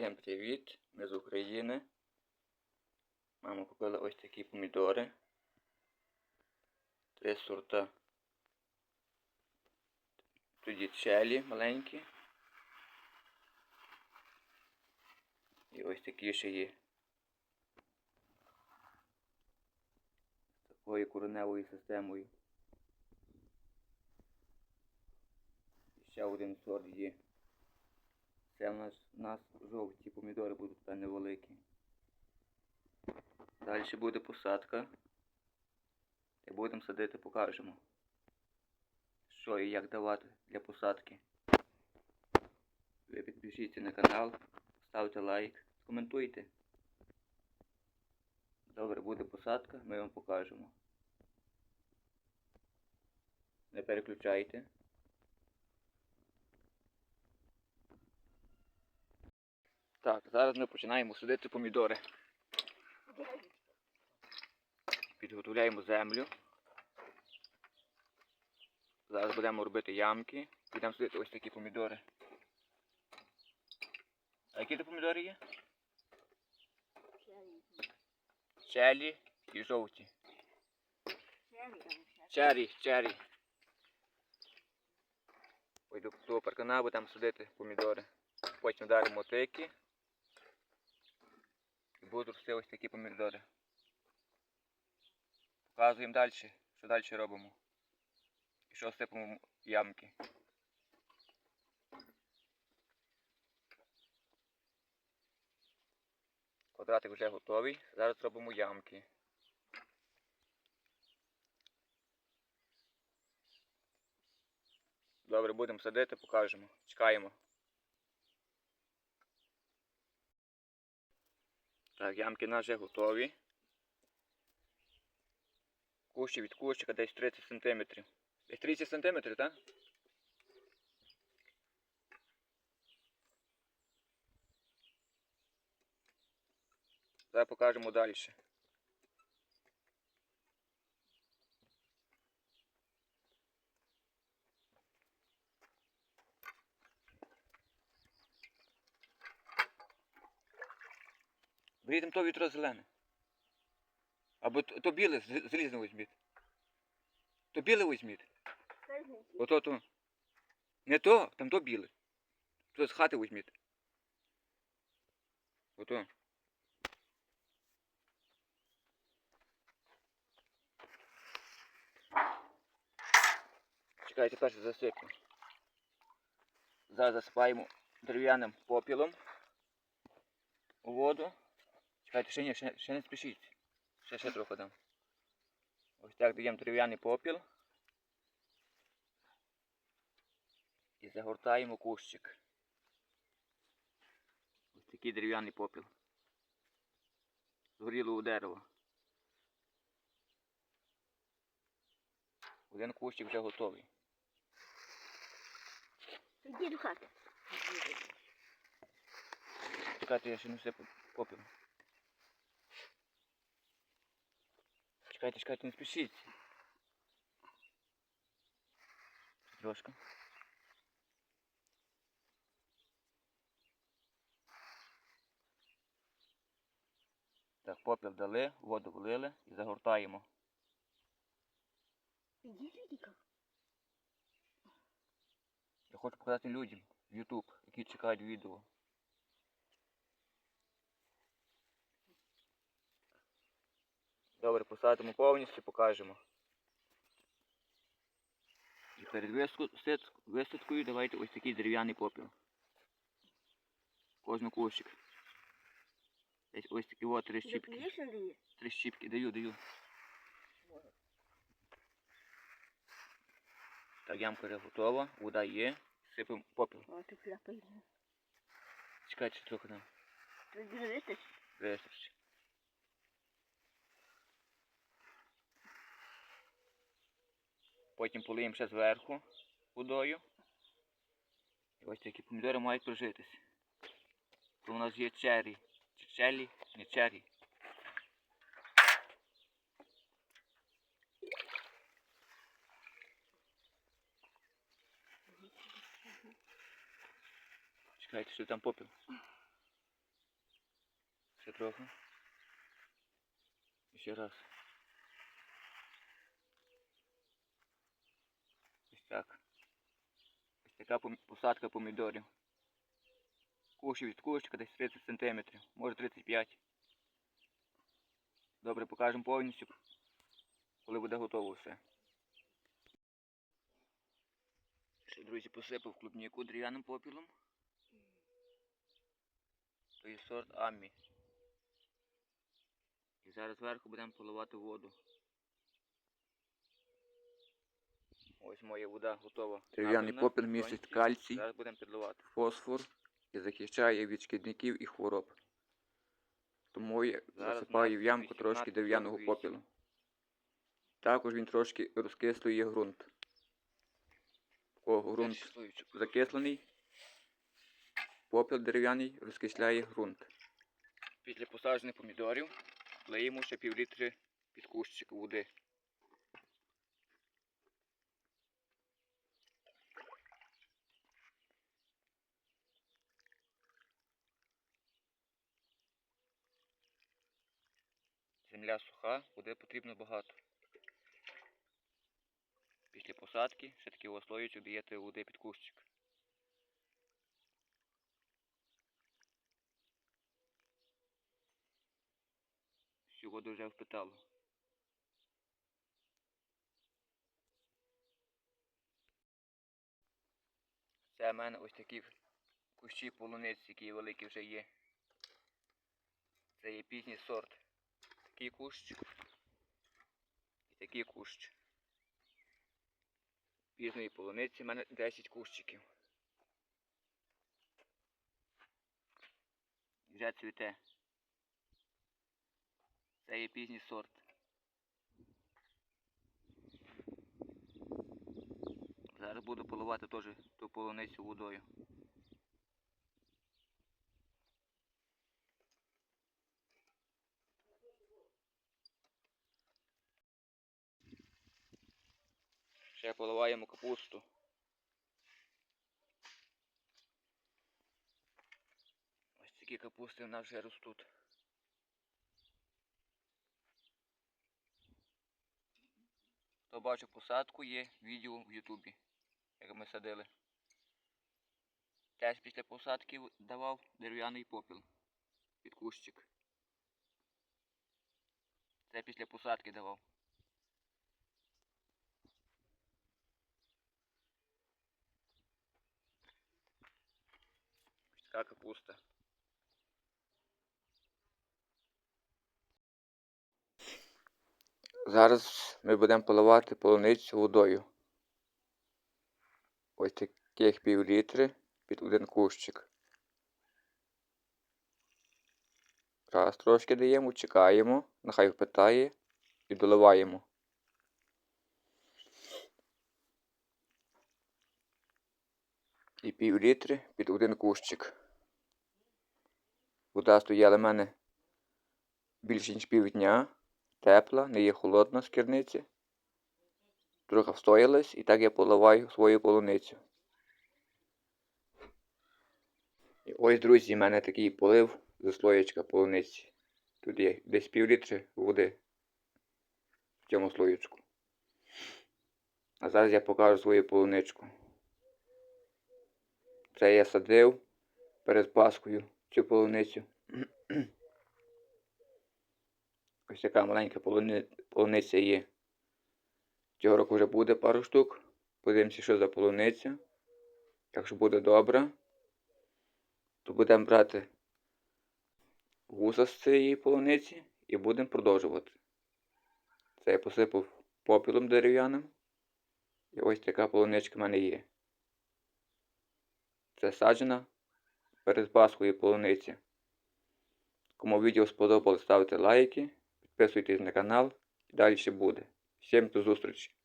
Всім привіт! Ми з України. Мама купила ось такі помідори. Три сорта. Тоді челі маленькі. І ось такі ще є. З такою кореневою системою. І ще один сорт є. Це в нас, у нас жовті помідори будуть та невеликі. Далі буде посадка. І будемо садити, покажемо. Що і як давати для посадки. Ви підпишіться на канал, ставте лайк, коментуйте. Добре, буде посадка, ми вам покажемо. Не переключайте. Так, зараз ми починаємо садити помідори. Підготовляємо землю. Зараз будемо робити ямки. Будемо садити ось такі помідори. А які це помідори є? Челі і жовті. Чері, чері. Ой, до паркана будемо садити помідори. Потім даримо мотики. І будуть рости ось такі помідори. Показуємо далі, що далі робимо. І що сипемо ямки. Квадратик вже готовий. Зараз робимо ямки. Добре, будемо садити, покажемо. Чекаємо. Так, ямки наші готові. Кущі від кущика десь 30 см. Десь 30 см, так? Зараз покажемо далі. Беріть то вітро зелене. Або то, то біле, залізне візьміть. То біле візьміть. Ото то. Не то, там то біле. То з хати візьміть. Ото. Чекайте, перше засипемо. Зараз засипаємо дерев'яним попілом у воду. Чекайте, ще ні, ще, ще не спішіть. Ще ще трохи дам. Ось так даємо дерев'яний попіл. І загортаємо кущик. Ось такий дерев'яний попіл. Згорілого дерева. Один кущик вже готовий. Іди до хати. Чекайте, я ще не все попіл. Чекайте, чекайте, не спішіть. Трошки. Так, попіл дали, воду влили і загортаємо. Я хочу показати людям в YouTube, які чекають відео. Добре, посадимо повністю, покажемо. І перед висадкою давайте ось такий дерев'яний попіл. Кожну кущик. Десь ось такі от три щіпки. Три щіпки, даю, даю. Так, ямка вже готова, вода є. Сипемо попіл. О, ти. Чекайте трохи там. Ти дивитись? Вистачить. Потім полиємо ще зверху водою. І ось такі помідори мають прожитись. То у нас є чері. Чи челі? Не чері. Чекайте, що там попіл. Ще трохи. Ще раз. Так. Ось така посадка помідорів. Кущі від кущика десь 30 см, може 35 Добре, покажемо повністю, коли буде готово все. Ще, друзі, посипав клубніку дерев'яним попілом. То є сорт Аммі. І зараз зверху будемо поливати воду. Ось моя вода готова. Дерев'яний попіл містить кальцій. Зараз будемо підливати. фосфор і захищає від шкідників і хвороб. Тому я Зараз засипаю в ямку трошки 18:48. дерев'яного попілу. Також він трошки розкислює ґрунт. О, ґрунт закислений. Попіл дерев'яний розкисляє ґрунт. Після посаджених помідорів лиємо ще пів літри під кущик води. Земля суха, води потрібно багато. Після посадки ще таки ослоючок даєте води під кущик. Всю воду вже впитало. Це в мене ось такі кущі полуниці, які великі вже є. Це є пізній сорт. Такий кущ і такий кущ. Пізної полуниці в мене 10 кущиків. Вже цвіте. Це є пізній сорт. Зараз буду поливати теж ту полуницю водою. Ще поливаємо капусту. Ось такі капусти в нас вже ростуть. Хто бачив посадку, є відео в Ютубі, як ми садили. Теж після посадки давав дерев'яний попіл під кущик. Це після посадки давав. Така капуста. Зараз ми будемо поливати полуницю водою. Ось таких пів літри під один кущик. Раз трошки даємо, чекаємо, нехай впитає і доливаємо. І пів літри під один кущик. Вода стояла в мене більше ніж півдня. Тепла, не є холодна з керниці. Трохи встоялась і так я поливаю свою полуницю. І ось, друзі, в мене такий полив зі слоєчка полуниці. Тут є десь пів літри води в цьому слоєчку. А зараз я покажу свою полуничку. Це я садив перед Паскою цю полуницю. Ось така маленька полуни... полуниця є. Цього року вже буде пару штук. Подивимося, що за полуниця. Якщо буде добра, то будемо брати вуса з цієї полуниці і будемо продовжувати. Це я посипав попілом дерев'яним. І ось така полуничка в мене є. Це саджена перед Пасхою полуниці. Кому відео сподобалось, ставте лайки, підписуйтесь на канал і далі ще буде. Всім до зустрічі!